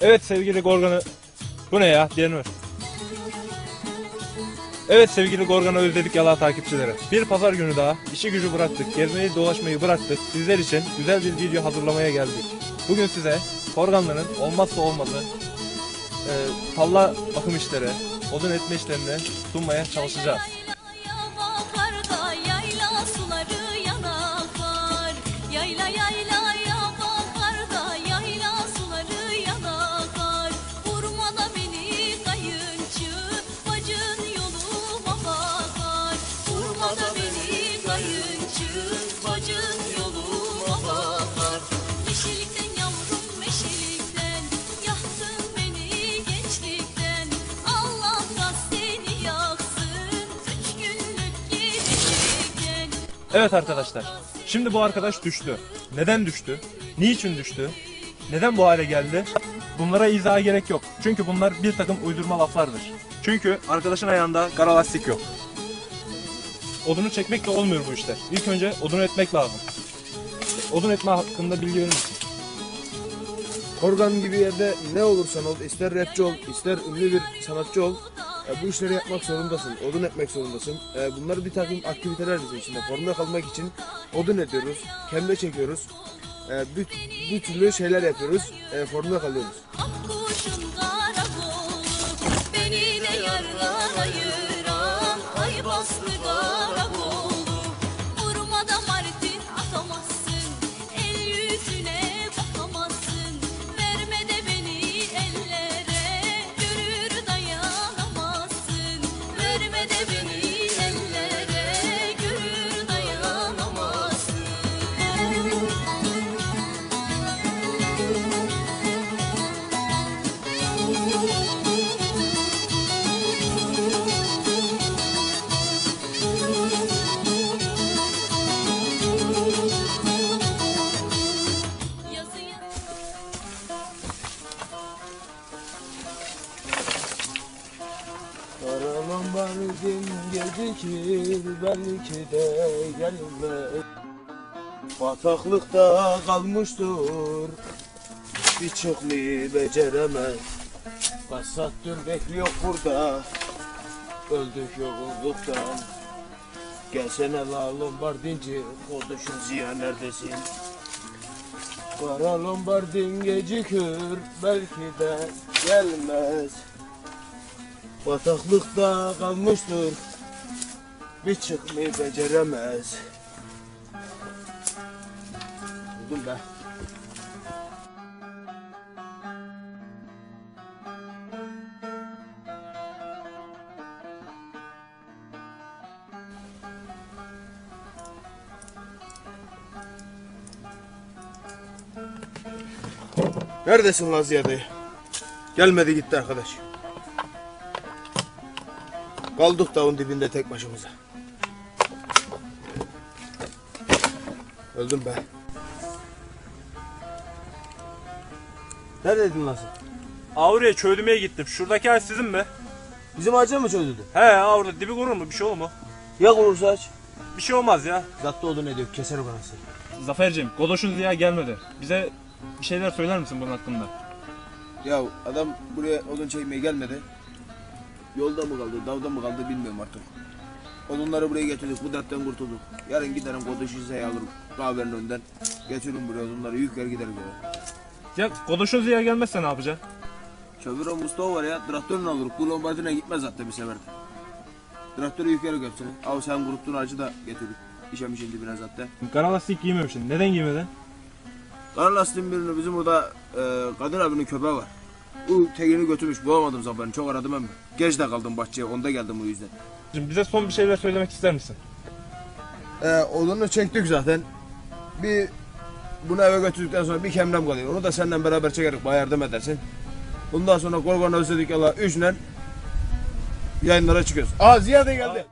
Evet sevgili Gorgan'ı... Bu ne ya? Ver. Evet sevgili Gorgan'ı özledik yala takipçileri. Bir pazar günü daha işi gücü bıraktık, gezmeyi dolaşmayı bıraktık. Sizler için güzel bir video hazırlamaya geldik. Bugün size Gorganlı'nın olmazsa olmazı e, talla bakım işleri, odun etme işlerini sunmaya çalışacağız. Yayla suları yanaklar Yayla yayla Evet arkadaşlar. Şimdi bu arkadaş düştü. Neden düştü? Niçin düştü? Neden bu hale geldi? Bunlara izaha gerek yok. Çünkü bunlar bir takım uydurma laflardır. Çünkü arkadaşın ayağında kara lastik yok. Odunu çekmekle olmuyor bu işler. İlk önce odunu etmek lazım. Odun etme hakkında bilgi verir misin? Korgan gibi yerde ne olursan ol, ister rapçi ol, ister ünlü bir sanatçı ol, e, bu işleri yapmak zorundasın, odun etmek zorundasın. E, bunlar bir takım aktiviteler bizim içinde. Formda kalmak için odun ediyoruz, kemre çekiyoruz, e, bir, bir türlü şeyler yapıyoruz, e, formda kalıyoruz. Bardım gecikir belki de gelmez Bataklıkta kalmıştır Bir çıkmayı beceremez. Kaç saattir bekliyor burada Öldük yorulduktan Gelsene la lombardinci Koduşun ziya neredesin? Kara lombardin gecikir Belki de gelmez Bataklıkta kalmıştır Bir çıkmayı beceremez Buldum be Neredesin dayı? Gelmedi gitti arkadaş. Kaldık dağın dibinde tek başımıza. Öldüm be. Neredeydin sen? Avruya çöldümeye gittim. Şuradaki ağaç sizin mi? Bizim ağaca mı çözdürdün? He avruda dibi kurur mu? Bir şey olur mu? Ya kurursa aç. Bir şey olmaz ya. Zatta odun ediyor keser o kanası. Zaferciğim, Godoş'un Ziya gelmedi. Bize bir şeyler söyler misin bunun hakkında? Ya adam buraya odun çekmeye gelmedi. Yolda mı kaldı, dağda mı kaldı bilmiyorum artık. Odunları buraya getirdik, bu dertten kurtulduk. Yarın giderim Kodoş'u Z'ye alırım kahvenin önünden. Getiririm buraya odunları, yükler giderim eve. Ya Ziya gelmezse ne yapacaksın? Şoför o Mustafa var ya, traktörünü alırız. Bu lombardine gitmez zaten bir seferde. Traktörü yüklerik hepsini. Av sen kuruttuğun ağacı da getirdik. İşemişin dibine zaten. Kara lastik giymemişsin. Neden giymedin? Kara lastiğin birini bizim burada e, Kadir abinin köpeği var. Bu tekini götürmüş bulamadım zaten çok aradım ama. Geç de kaldım bahçeye onda geldim bu yüzden. Şimdi bize son bir şeyler söylemek ister misin? E, odunu çektik zaten. Bir bunu eve götürdükten sonra bir kemrem kalıyor. Onu da senden beraber çekerek bana yardım edersin. Bundan sonra Gorgon'u özledik Allah üçle yayınlara çıkıyoruz. Aa Ziya da geldi.